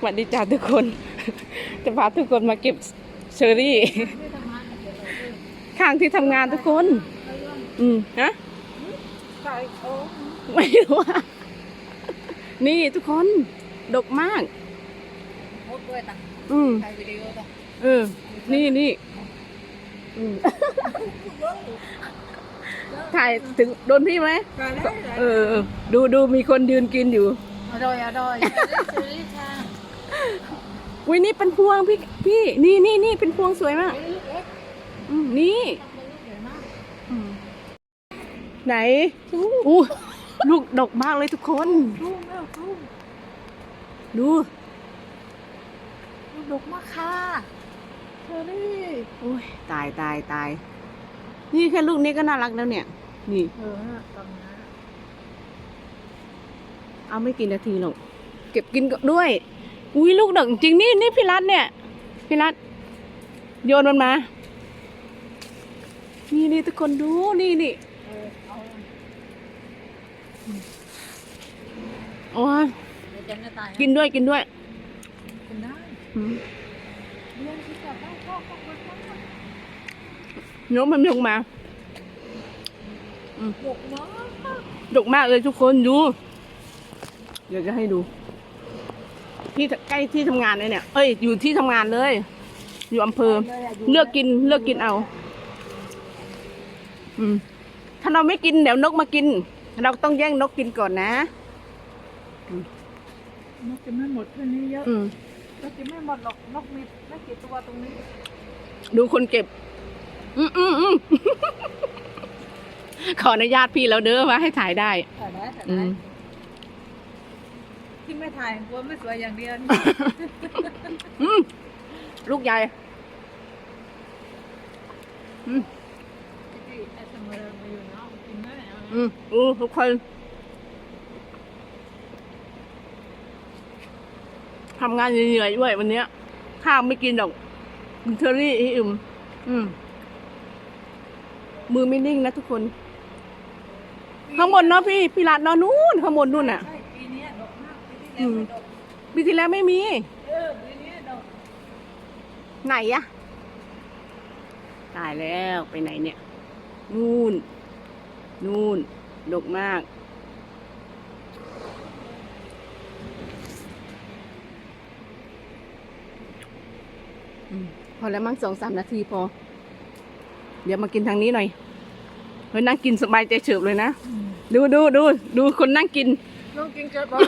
สวัสดีจ้าทุกคน จะพาทุกคนมาเก็บเชอรี่ ข้างที่ทำงานทุกคน อืมฮะใส่โอ้ไม่รู้ว่านี่ทุกคน ดกมากโหด้วยตังอืมถ่ายวิดีโอตังเออ นี่นี่อืมถ่ายถึงโดนพี่ไหมถ่ายแล้วเออเออ ดูดูมีคนยืนกินอยู่ อร่อยอร่อยเชอรี่ค่ะ อุ้ยนี่เป็นพวงพี่พี่ นี่นี่นี่เป็นพวงสวยมากเฮ้ยลูกเล็กอืมนี่ทำเป็นลูกใหญ่มากอืมไหนอู้ลูกดกมากเลยทุกคน ลูกแล้วลูกดู ลูกดกมากค่ะเชอรี่โอ้ยตายตายตาย นี่แค่ลูกนี้ก็น่ารักแล้วเนี่ย นี่ เออตอนนี้เอาไม่กี่นาทีหรอก เก็บกินก็ด้วย อุ้ยลูกดกจริงนี่นี่พี่รัตเนี่ย พี่รัตโยนมันมา นี่นี่ทุกคนดูนี่นี่เอาโอ้ยกินด้วยกินด้วยกินได้เนื้อพ่อพ่อพ่อโยนมันลงมาดกมากดกมากเลยทุกคนดู เดี๋ยวจะให้ดู ที่ใกล้ที่ทำงานเลยเนี่ย เอ้ย อยู่ที่ทำงานเลย อยู่อำเภอ เลือกกินเลือกกินเอา อืม ถ้าเราไม่กินเดี๋ยวนกมากิน เราต้องแย่งนกกินก่อนนะ นกจะไม่หมดแค่นี้เยอะอืม นกจะไม่หมดหรอกนกมีไม่กี่ตัวตรงนี้ดูคนเก็บ อืมอืมอืม ขออนุญาตพี่แล้วเด้อว่าให้ถ่ายได้ถ่ายได้ถ่ายอืได้ม ที่ไม่ถ่ายกลัวไม่สวยอย่างเดียวนี่อืมลูกใหญ่อืมที่ไอ้เสมอมาอยู่เนาะกินได้เอาอืมอู้ทุกคนทำงานเหนื่อยๆด้วยวันเนี้ย ข้าวไม่กินดอกกินเทอรี่ให้อิ่มอืม มือไม่นิ่งนะทุกคน ข้างบนเนาะพี่ พี่รัดเนาะนู่นข้างบนนู่นน่ะ ใช่ปีเนี้ยดอกมากปีที่แล้วไม่ดอกปีที่แล้วไม่มี เออปีนี้ดอกไหนอะตายแล้วไปไหนเนี่ย นู่น นู่น ดกมากอพอแล้วมั้งสองสามนาทีพอ เดี๋ยวมากินทางนี้หน่อยเฮ้ยนั่งกินสบายใจเฉิบเลยนะ ดูดูดูดูคนนั่งกินน้องกินเกิดบอก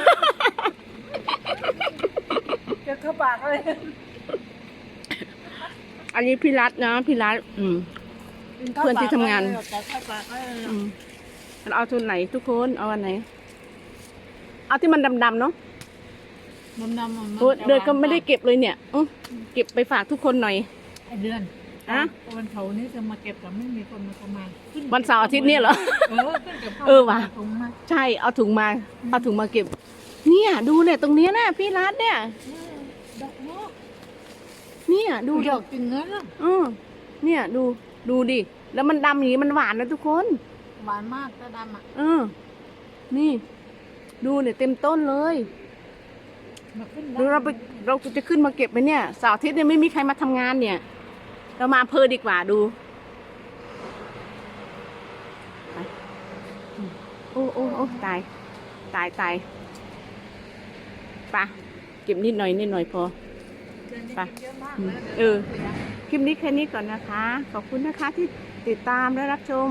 ปากเลยอันนี้พี่รัตนะพี่รัตอืม เพื่อนที่ทำงานเกิดเข้าปากเลยอืมเราเอาทุนไหนทุกคนเอาอันไหน เอาที่มันดำๆเนาะมันดำมันโอ้เดือนก็ไม่ได้เก็บเลยเนี่ยอื้อเก็บไปฝากทุกคนหน่อยไอเดือนอะวันเสาร์นี้จะมาเก็บแต่ไม่มีคนมาประมาณขึ้วันเสาร์อาทิตย์เนี่ยเหรอ เออขึ้นกับข้าเออว่ะถุงมาใช่เอาถุงมา เอาถุงมาเก็บ เนี่ย ดูเนี่ยตรงเนี้ยนะพี่รัตเนี่ยดอกมาก เนี่ย ดูดูดิดอกจริงนะน่ะอือเนี่ยดูดูดิ แล้วมันดำอย่างนี้มันหวานนะทุกคน หวานมากตาดำอะเออ นี่ ดูเนี่ยเต็มต้นเลยมาขึ้นเดี๋ยวเราไปเราจะขึ้นมาเก็บไหมเนี่ยเสาร์อาทิตย์เนี่ยไม่มีใครมาทำงานเนี่ย เรามาอำเพอดีกว่าดูไปอืมโอ้โอ้โอ้ตาย ตายตายไปะเก็บนิดหน่อยนิดหน่อยพอเดือนนี้ ไปเยอะมากอืมนะเออคลิปนี้แค่นี้ก่อนนะคะ ขอบคุณนะคะที่ติดตามและรับชม